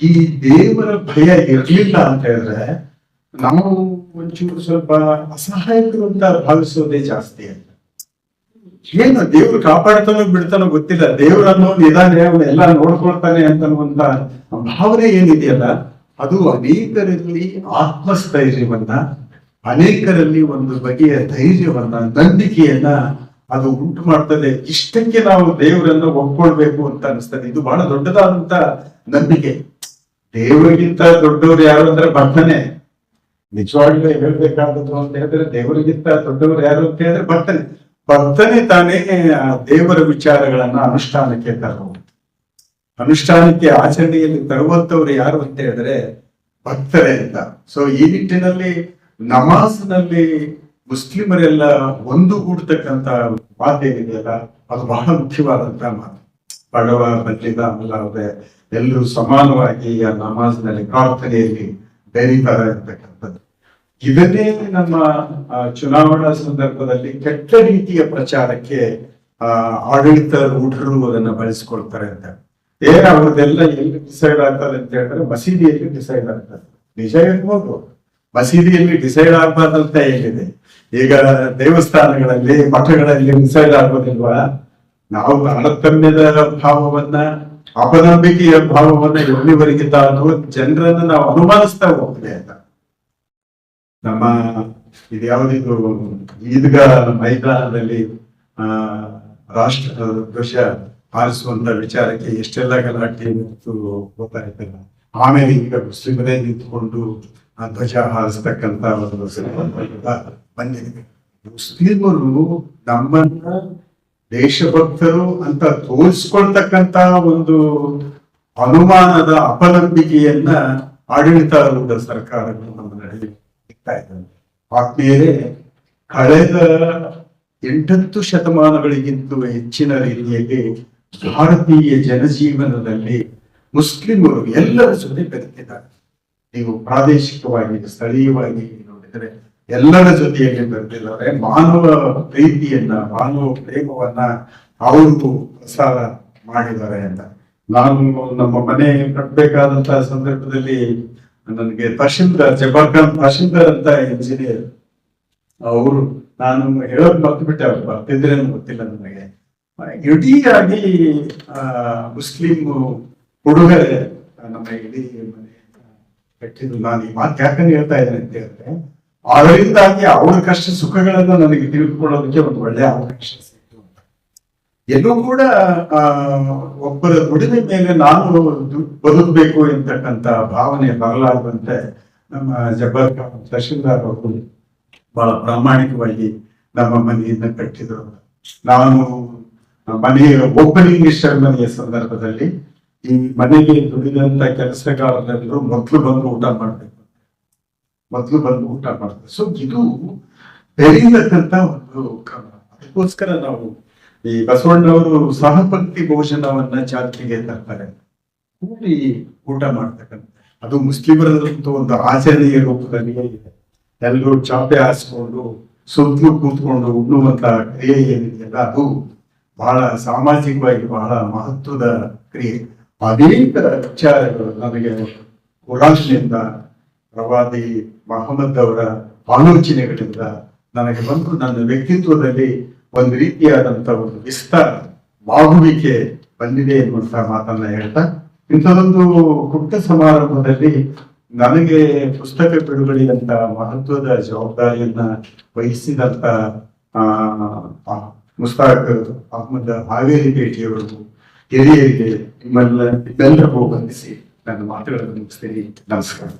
ಈ ದೇವರ ಭಯ ಇರಲಿಲ್ಲ ಅಂತ ಹೇಳಿದ್ರೆ ನಾವು ಒಂಚೂರು ಸ್ವಲ್ಪ ಅಸಹಾಯಕರು ಅಂತ ಭಾವಿಸೋದೇ ಜಾಸ್ತಿ ಅಂತ. ಏನು ದೇವ್ರು ಕಾಪಾಡ್ತಾನೋ ಬಿಡ್ತಾನೋ ಗೊತ್ತಿಲ್ಲ. ದೇವ್ರನ್ನೋ ನಿಧಾನ ಅವನು ಎಲ್ಲ ನೋಡ್ಕೊಳ್ತಾನೆ ಅಂತ ಭಾವನೆ ಏನಿದೆಯಲ್ಲ, ಅದು ಅನೇಕರಲ್ಲಿ ಆತ್ಮಸ್ಥೈರ್ಯವನ್ನ, ಅನೇಕರಲ್ಲಿ ಒಂದು ಬಗೆಯ ಧೈರ್ಯವನ್ನ, ನಂಬಿಕೆಯನ್ನ ಅದು ಉಂಟು ಮಾಡ್ತದೆ. ಇಷ್ಟಕ್ಕೆ ನಾವು ದೇವರನ್ನು ಒಪ್ಕೊಳ್ಬೇಕು ಅಂತ ಅನಿಸ್ತದೆ. ಇದು ಬಹಳ ದೊಡ್ಡದಾದಂತ ನಂಬಿಕೆ. ದೇವರಿಗಿಂತ ದೊಡ್ಡವರು ಯಾರು ಅಂದ್ರೆ ಭಕ್ತನೇ. ನಿಜವಾಗ್ಲೂ ಹೇಳ್ಬೇಕಾದದ್ದು ಅಂತ ಹೇಳಿದ್ರೆ ದೇವರಿಗಿಂತ ದೊಡ್ಡವರು ಯಾರು ಅಂತ ಹೇಳಿದ್ರೆ ಭಕ್ತನೇ. ಭಕ್ತನೇ ತಾನೇ ಆ ದೇವರ ವಿಚಾರಗಳನ್ನ ಅನುಷ್ಠಾನಕ್ಕೆ ತರಬಹುದು ಅನುಷ್ಠಾನಕ್ಕೆ ಆಚರಣೆಯಲ್ಲಿ ತರುವಂತವ್ರು ಯಾರು ಅಂತ ಹೇಳಿದ್ರೆ ಭಕ್ತರೇ ಅಂತ. ಸೊ ಈ ನಿಟ್ಟಿನಲ್ಲಿ ನಮಾಜ್ನಲ್ಲಿ ಮುಸ್ಲಿಮರೆಲ್ಲ ಒಂದುಗೂಡ್ತಕ್ಕಂತ ಮಾತು ಏನಿದೆಯಲ್ಲ ಅದು ಬಹಳ ಮುಖ್ಯವಾದಂತ ಮಾತು. ಬಡವ ಬಲ್ಲಿದ ಅಲ್ಲದೆ ಎಲ್ಲರೂ ಸಮಾನವಾಗಿ ಆ ನಮಾಜ್ನಲ್ಲಿ ಪ್ರಾರ್ಥನೆಯಲ್ಲಿ ಬೆರೀತಾರ ಇರ್ತಕ್ಕಂಥದ್ದು ಇದನ್ನೇ ನಮ್ಮ ಚುನಾವಣಾ ಸಂದರ್ಭದಲ್ಲಿ ಕೆಟ್ಟ ರೀತಿಯ ಪ್ರಚಾರಕ್ಕೆ, ಆ ಆಡಳಿತ ರೂಢರು ಅದನ್ನ ಬಳಸಿಕೊಳ್ತಾರೆ ಅಂತ. ಏನ್ ಅವ್ರದ್ದೆಲ್ಲ ಎಲ್ಲಿ ಡಿಸೈಡ್ ಆಗ್ತದೆ ಅಂತ ಹೇಳಿದ್ರೆ ಮಸೀದಿಯಲ್ಲಿ ಡಿಸೈಡ್ ಆಗ್ತದೆ. ನಿಜ ಇರ್ಬೋದು ಮಸೀದಿಯಲ್ಲಿ ಡಿಸೈಡ್ ಆಗ್ಬಾರ್ದಂತ ಏನಿದೆ? ಈಗ ದೇವಸ್ಥಾನಗಳಲ್ಲಿ, ಮಠಗಳಲ್ಲಿ ಮಿಸೈಲ್ ಆಗೋದಿಲ್ವಾ ನಾವು ತಾರತಮ್ಯದ ಭಾವವನ್ನ, ಅಪನಂಬಿಕೆಯ ಭಾವವನ್ನ ಎಲ್ಲಿವರೆಗೆ ತಾನು ಜನರನ್ನು ನಾವು ಅನುಮಾನಿಸ್ತಾ ಹೋಗ್ತೇವೆ ಅಂತ. ನಮ್ಮ ಇದು ಯಾವ್ದಿದು ಈದ್ಗಾ ಮೈದಾನದಲ್ಲಿ, ಆ, ರಾಷ್ಟ್ರ ಧ್ವಜ ಹಾರಿಸುವಂತ ವಿಚಾರಕ್ಕೆ ಎಷ್ಟೆಲ್ಲ ಗಲಾಟೆ ಮತ್ತು ಇದ್ದಲ್ಲ. ಆಮೇಲೆ ಈಗ ಮುಸ್ಲಿಮರೇ ನಿಂತ್ಕೊಂಡು ಆ ಧ್ವಜ ಹಾರಿಸ್ತಕ್ಕಂತ ಒಂದು ಬಂದಿದೆ ಮುಸ್ಲಿಮರು ನಮ್ಮನ್ನ ದೇಶಭಕ್ತರು ಅಂತ ತೋರಿಸ್ಕೊಳ್ತಕ್ಕಂತ ಒಂದು ಅನುಮಾನದ ಅಪನಂಬಿಕೆಯನ್ನ ಆಡಳಿತಾರೂಢ ಸರ್ಕಾರಗಳು ನಮ್ಮ ಇಡ್ತಾ ಇದ್ದಾವೆ. ಆದ್ಮೇಲೆ ಕಳೆದ ಎಂಟತ್ತು ಶತಮಾನಗಳಿಗಿಂತ ಹೆಚ್ಚಿನ ರೀತಿಯಲ್ಲಿ ಭಾರತೀಯ ಜನಜೀವನದಲ್ಲಿ ಮುಸ್ಲಿಮರು ಎಲ್ಲರ ಜೊತೆ ಬೆರೆತಿದ್ದಾರೆ. ನೀವು ಪ್ರಾದೇಶಿಕವಾಗಿ, ಸ್ಥಳೀಯವಾಗಿ ನೋಡಿದರೆ ಎಲ್ಲರ ಜೊತೆಯಲ್ಲಿ ಬರ್ತಿದ್ದಾರೆ. ಮಾನವ ಪ್ರೀತಿಯನ್ನ, ಮಾನವ ಪ್ರೇಮವನ್ನ ಅವರು ಪ್ರಸಾರ ಮಾಡಿದ್ದಾರೆ ಅಂತ. ನಾನು ನಮ್ಮ ಮನೆ ಕಟ್ಟಬೇಕಾದಂತಹ ಸಂದರ್ಭದಲ್ಲಿ ನನಗೆ ತಹಶೀಲ್ದಾರ್ ಜಬಾರ್ಖಾನ್ ತಹಶೀಲ್ದಾರ್ ಅಂತ ಇಂಜಿನಿಯರ್ ಅವರು ನಾನು ಹೇಳೋದ್ ಮರ್ತು ಬಿಟ್ಟೆ ಅವ್ರು ಬರ್ತಿದ್ರೇನು ಗೊತ್ತಿಲ್ಲ ನನಗೆ. ಇಡೀಯಾಗಿ ಮುಸ್ಲಿಂ ಹುಡುಗರೇ ನಮ್ಮ ಇಡೀ ಮನೆ ಕಟ್ಟಿದ್ದು ನಾನು ಈ ಮಾತು ಯಾಕಂದ್ರೆ ಹೇಳ್ತಾ ಇದ್ದೇನೆ ಅಂತ ಹೇಳಿದ್ರೆ ಅದರಿಂದಾಗಿ ಅವರ ಕಷ್ಟ ಸುಖಗಳನ್ನ ನನಗೆ ತಿಳಿದುಕೊಳ್ಳೋದಕ್ಕೆ ಒಂದು ಒಳ್ಳೆಯ ಅವಕಾಶ ಸಿಕ್ತು ಎಲ್ಲೂ ಕೂಡ, ಆ, ಒಬ್ಬರ ದುಡಿಮೆ ಮೇಲೆ ನಾನು ಬದುಕಬೇಕು ಎಂತಕ್ಕಂತ ಭಾವನೆ ಬರಲಾರದಂತೆ ನಮ್ಮ ಜಬ್ಬರ್ ತಹಶೀಲ್ದಾರ್ ಅವರು ಬಹಳ ಪ್ರಾಮಾಣಿಕವಾಗಿ ನಮ್ಮ ಮನೆಯನ್ನ ಕಟ್ಟಿದ್ರು. ನಾನು ಮನೆಯ ಓಪನಿಂಗ್ ಸೆರೆಮನಿಯ ಸಂದರ್ಭದಲ್ಲಿ ಈ ಮನೆಗೆ ದುಡಿದಂತ ಕೆಲಸಗಾರರೆಲ್ಲರೂ ಮೊದಲು ಬಂದು ಊಟ ಮಾಡ್ಬೇಕು. ಮೊದಲು ಬಂದು ಊಟ ಮಾಡ್ತಾರೆ. ಸೊ ಇದು ಬೆರೀತಕ್ಕಂತ ಒಂದು ಅದಕ್ಕೋಸ್ಕರ ನಾವು ಈ ಬಸವಣ್ಣವರು ಸಹಪಂಕ್ತಿ ಭೋಜನವನ್ನ ಜಾತಿಗೆ ತರ್ತಾರೆ. ಕೂಡಿ ಊಟ ಮಾಡ್ತಕ್ಕಂಥ ಅದು ಮುಸ್ಲಿಮರದಂತೂ ಒಂದು ಆಚರಣೆಯ ರೂಪದಲ್ಲಿಯೇ ಇದೆ. ಎಲ್ಲರೂ ಚಾಪೆ ಹಾಸ್ಕೊಂಡು ಸುತ್ತಲು ಕೂತ್ಕೊಂಡು ಉಣ್ಣುವಂತ ಕ್ರಿಯೆ ಏನಿದೆಯಲ್ಲ ಅದು ಬಹಳ ಸಾಮಾಜಿಕವಾಗಿ ಬಹಳ ಮಹತ್ವದ ಕ್ರಿಯೆ. ಅನೇಕ ವಿಚಾರಗಳು ನಮಗೆ ಕುರಾನ್ನಿಂದ ಪ್ರವಾದಿ ಮಹಮ್ಮದ್ ಅವರ ಆಲೋಚನೆಗಳಿಂದ ನನಗೆ ಬಂದು ನನ್ನ ವ್ಯಕ್ತಿತ್ವದಲ್ಲಿ ಒಂದು ರೀತಿಯಾದಂತ ಒಂದು ವಿಸ್ತಾರ ಬಾಗುವಿಕೆ ಬಂದಿದೆ ಎನ್ನುವಂತ ಮಾತನ್ನ ಹೇಳ್ತಾ ಇಂಥದೊಂದು ಪುಟ್ಟ ಸಮಾರಂಭದಲ್ಲಿ ನನಗೆ ಪುಸ್ತಕ ಬಿಡುಗಡೆಯಂತ ಮಹತ್ವದ ಜವಾಬ್ದಾರಿಯನ್ನ ವಹಿಸಿದಂತ ಆ ಆ, ಮುಸ್ತಾಕ್ ಅಹಮದ್ ಹಾವೇರಿ ಭೇಟಿಯವರು ಹಿರಿಯರಿಗೆ ನಿಮ್ಮೆಲ್ಲ ನಿಮ್ಮೆಲ್ಲರಿಗೂ ಬಂಧಿಸಿ ನನ್ನ ಮಾತುಗಳನ್ನು ಮುಗಿಸ್ತೀನಿ. ನಮಸ್ಕಾರ.